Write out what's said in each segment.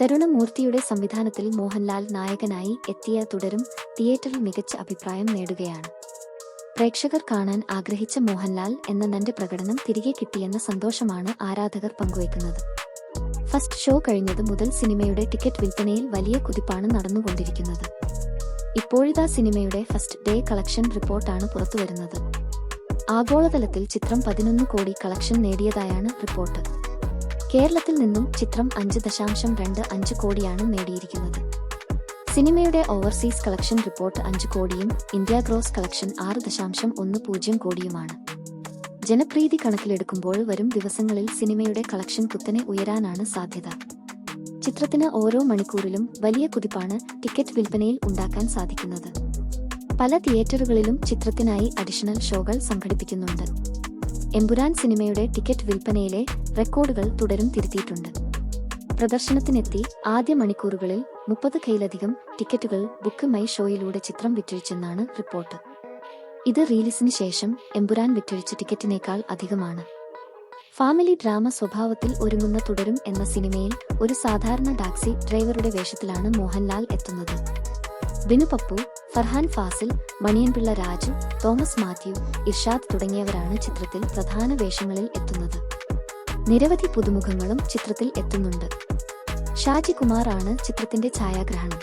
കരുണമൂർത്തിയുടെ സംവിധാനത്തിൽ മോഹൻലാൽ നായകനായി എത്തിയ തുടരും തിയേറ്ററിൽ മികച്ച അഭിപ്രായം നേടുകയാണ്. പ്രേക്ഷകർ കാണാൻ ആഗ്രഹിച്ച മോഹൻലാൽ എന്ന നന്റെ പ്രകടനം തിരികെ കിട്ടിയെന്ന സന്തോഷമാണ് ആരാധകർ പങ്കുവയ്ക്കുന്നത്. ഫസ്റ്റ് ഷോ കഴിഞ്ഞത് മുതൽ സിനിമയുടെ ടിക്കറ്റ് വിൽപ്പനയിൽ വലിയ കുതിപ്പാണ് നടന്നുകൊണ്ടിരിക്കുന്നത്. ഇപ്പോഴിതാ സിനിമയുടെ ഫസ്റ്റ് ഡേ കളക്ഷൻ റിപ്പോർട്ടാണ് പുറത്തുവരുന്നത്. ആഗോളതലത്തിൽ ചിത്രം പതിനൊന്ന് കോടി കളക്ഷൻ നേടിയതായാണ് റിപ്പോർട്ട്. കേരളത്തിൽ നിന്നും ചിത്രം അഞ്ച് ദശാംശം രണ്ട് അഞ്ച് കോടിയാണ് നേടിയിരിക്കുന്നത്. സിനിമയുടെ ഓവർസീസ് കളക്ഷൻ റിപ്പോർട്ട് അഞ്ച് കോടിയും ഇന്ത്യ ഗ്രോസ് കളക്ഷൻ ആറ് ദശാംശം ഒന്ന് പൂജ്യം കോടിയുമാണ്. ജനപ്രീതി കണക്കിലെടുക്കുമ്പോൾ വരും ദിവസങ്ങളിൽ സിനിമയുടെ കളക്ഷൻ കുത്തനെ ഉയരാനാണ് സാധ്യത. ചിത്രത്തിന് ഓരോ മണിക്കൂറിലും വലിയ കുതിപ്പാണ് ടിക്കറ്റ് വിൽപ്പനയിൽ ഉണ്ടാക്കാൻ സാധിക്കുന്നത്. പല തിയേറ്ററുകളിലും ചിത്രത്തിനായി അഡീഷണൽ ഷോകൾ സംഘടിപ്പിക്കുന്നുണ്ട്. എമ്പുരാൻ സിനിമയുടെ ടിക്കറ്റ് വിൽപ്പനയിലെ റെക്കോർഡുകൾ തുടരും തിരുത്തിയിട്ടുണ്ട്. പ്രദർശനത്തിനെത്തി ആദ്യ മണിക്കൂറുകളിൽ മുപ്പത് കൈയിലധികം ടിക്കറ്റുകൾ ബുക്ക് മൈ ഷോയിലൂടെ ചിത്രം വിറ്റഴിച്ചെന്നാണ് റിപ്പോർട്ട്. ഇത് റിലീസിന് ശേഷം എമ്പുരാൻ വിറ്റഴിച്ച ടിക്കറ്റിനേക്കാൾ അധികമാണ്. ഫാമിലി ഡ്രാമ സ്വഭാവത്തിൽ ഒരുങ്ങുന്ന തുടരും എന്ന സിനിമയിൽ ഒരു സാധാരണ ടാക്സി ഡ്രൈവറുടെ വേഷത്തിലാണ് മോഹൻലാൽ എത്തുന്നത്. ബിനു പപ്പു ഫർഹാൻ ഫാസിൽ മണിയൻപിള്ള രാജു തോമസ് മാത്യു ഇർഷാദ് തുടങ്ങിയവരാണ് ചിത്രത്തിൽ പ്രധാന വേഷങ്ങളിൽ എത്തുന്നത്. നിരവധി പുതുമുഖങ്ങളും ചിത്രത്തിൽ എത്തുന്നുണ്ട്. ഷാജി കുമാർ ആണ് ചിത്രത്തിന്റെ ഛായാഗ്രഹണം.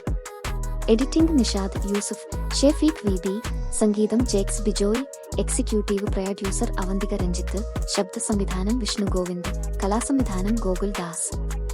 Editing Nishad Yusuf Shefeekh V B സംഗീതം ജേക്സ് ബിജോയ് എക്സിക്യൂട്ടീവ് പ്രൊഡ്യൂസർ അവന്തിക രഞ്ജിത്ത് ശബ്ദ സംവിധാനം വിഷ്ണു ഗോവിന്ദ് കലാസംവിധാനം ഗോകുൽ ദാസ്.